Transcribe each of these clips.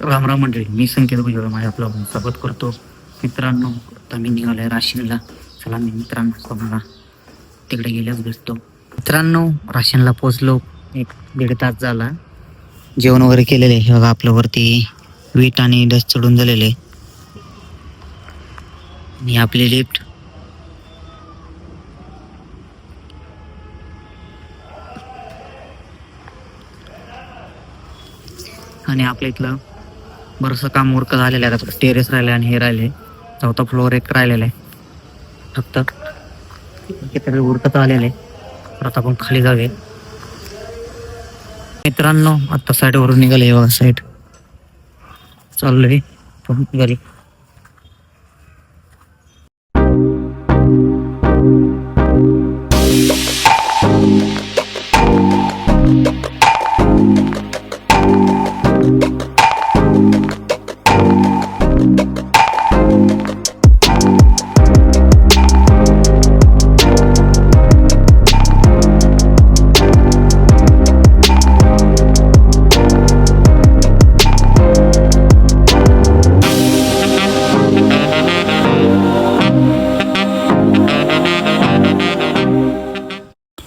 रामराम मंडळी मी संकेत गुजर माझ्या आपला स्वागत करतो. मित्रांनो आता मी आहे राशीनला. चला मी मित्रांनो कोणाला तिकडे गेल्यास भेटतो. मित्रांनो राशीनला पोचलो एक दीड तास झाला. जेवण वगैरे केलेले. हे बघा आपल्या वरती वीट आणि डस्ट चढून झालेले. आणि आपली लिफ्ट आणि आपल्या इथलं बरंचसं काम उरक झालेलं आहे. त्याचं टेरेस राहिले आणि हे राहिले. चौथा फ्लोअर एक राहिलेला आहे. फक्त कितीतरी उरकत आलेलं आहे. तर आता आपण खाली जाऊया. मित्रांनो आत्ता साईडवरून निघाले बघा साईड चाललोय. पण घरी.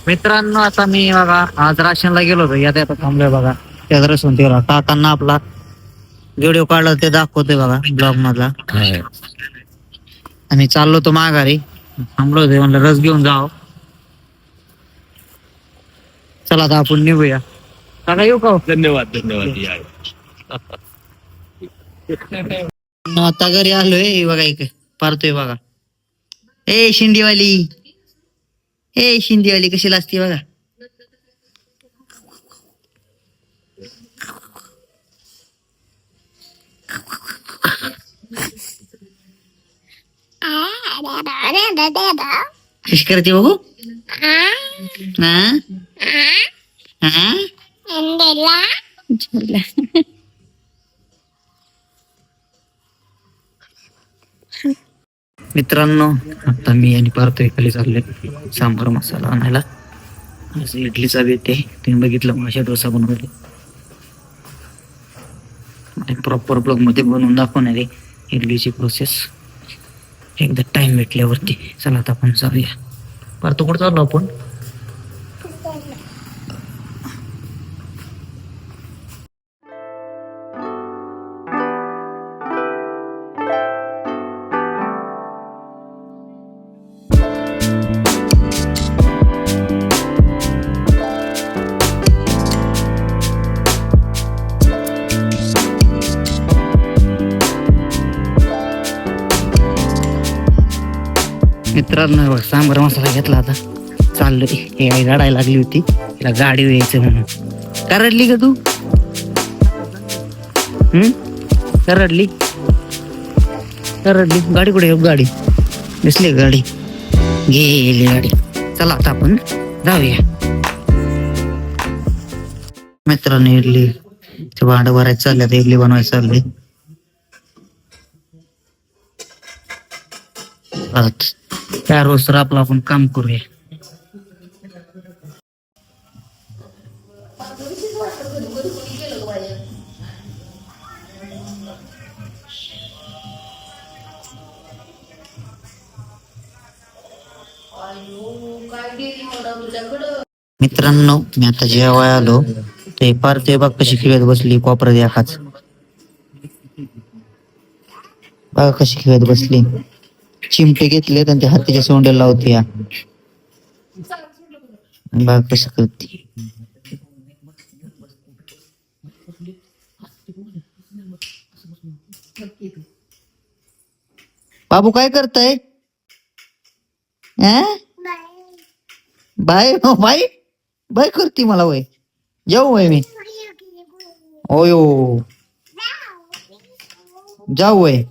मित्रांनो आता मी बघा आज राशनला गेलो होतो. यात आता थांबलोय बघा. त्या रसून तेवढा टाकांना आपला व्हिडिओ काढला ते दाखवतोय बघा ब्लॉग मधला. आणि चाललो होतो माघारी. थांबलो होतो म्हणलं रस घेऊन जाव. चला आता आपण निघूया. काका येऊ का? धन्यवाद धन्यवाद आता घरी आलोय. बघा इकडे पारतोय बघा. ए शिंदीवाली. ए शिंदीवाली कशी असते बघा कशी करते बघू हा? हा? मित्रांनो आता मी आणि पार्थ खाली चालले सांबार मसाला आणायला. असं इडलीचा बेत आहे तुम्ही बघितलं माझ्या डोसा बनवले प्रॉपर ब्लॉगमध्ये बनवून दाखवणार आहे इडलीची प्रोसेस एकदा टाइम भेटल्यावरती. चला आता आपण जाऊया. पारतो कुठं चाललो आपण? मित्रांनो हे बघ, सांबार मसाला घेतला आता. चाललोय. हे आई गाडायला लागली होती. तिला गाडी यायचं म्हणून. का रडली का तू? हम्म का रडली? का रडली? गाडी कुठे गाडी. दिसली गाडी? गेली गाडी. चला आता आपण जाऊया. मित्रांनो इडली. ते भांड भरायचं चालले आता. इडली बनवायचं चालली त्या रोज आपलं आपण काम करूया. मित्रांनो मी आता जेव्हा आलो. ते फार ते बाग कशी खेळत बसली कॉपर द्या खाच बाग कशी खेळत बसली. चिमटे घेतलेत आणि ते हातीच्या सोंड्याला लावते या बघा कसं करते? बाबू काय करताय? बाय हो, बाय बाय करते मला वय. जाऊ वय मी. ओयो जाऊ वय.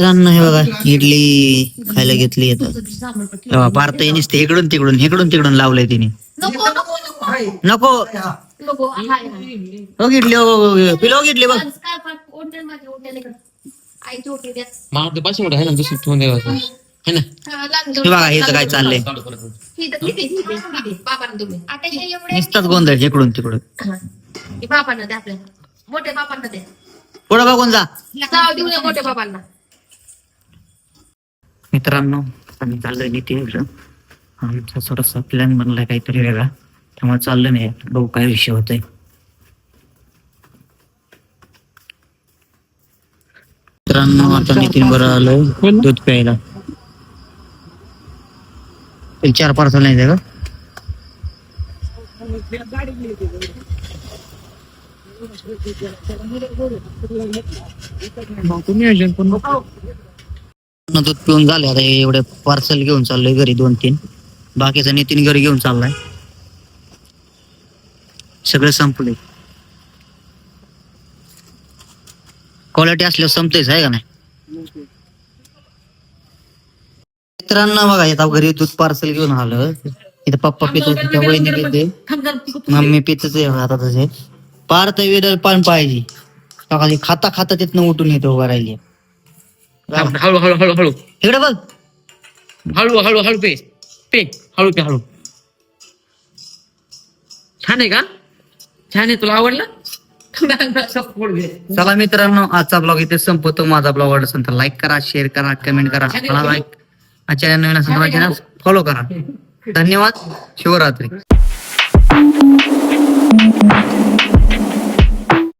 मित्रांनो हे बघा. इडली खायला घेतली आता. पारत नुसते इकडून तिकडून इकडून तिकडून लावलंय तिने. नको हो इडली हो. पिलो इडली बघ. मला ते पाचशे मोठे आहे ना दुसरं ठेवून द्यायचं है ना? हा, लहान हे बघा हे काय चाललंय. ही तर- ही ते- ही ते- ही ते. हे नुसताच गोंधळ इकडून तिकडून. हा. हे द्या आपल्याला. मोठ्या द्या. पुढं बघून जा. नाव देऊ नये मोठ्या बाबांना. मित्रांनो आम्ही चाललोय नितीन आमचा थोडासा प्लॅन बनलाय काहीतरी वेगळा. त्यामुळे चाललो नाही बघू काय विषय होतोय. मित्रांनो आता नितीन बरं आलोय दूध प्यायला. चार पार्सल नाही का? पूर्ण दूध पिऊन झाले. आता हे एवढे पार्सल घेऊन चाललोय घरी दोन तीन. बाकीचं नितीन घरी घेऊन चाललाय. सगळं संपले क्वालिटी असल्यावर संपतेच आहे का नाही? मित्रांनो बघा इथं घरी दूध पार्सल घेऊन आलं. इथं पप्पा पितो तिथं वहिनी पिते मम्मी पितच आहे आता तसे. पार तर वेदर पण पाहिजे. खाता खाता तिथनं उठून येतो उभा राहिली. हळू हळू हळू हळू इकडे बघ. हळू हळू हळू पे पे. हळू पे हळू. छान आहे का? छान आहे तुला आवडलं? चला मित्रांनो आजचा ब्लॉग इथे संपवतो. माझा ब्लॉग आवडला असेल तर लाईक करा शेअर करा कमेंट करा. मला लाईक चॅनल नवीन असेल माझ्या चॅनल फॉलो करा. धन्यवाद. शिवरात्री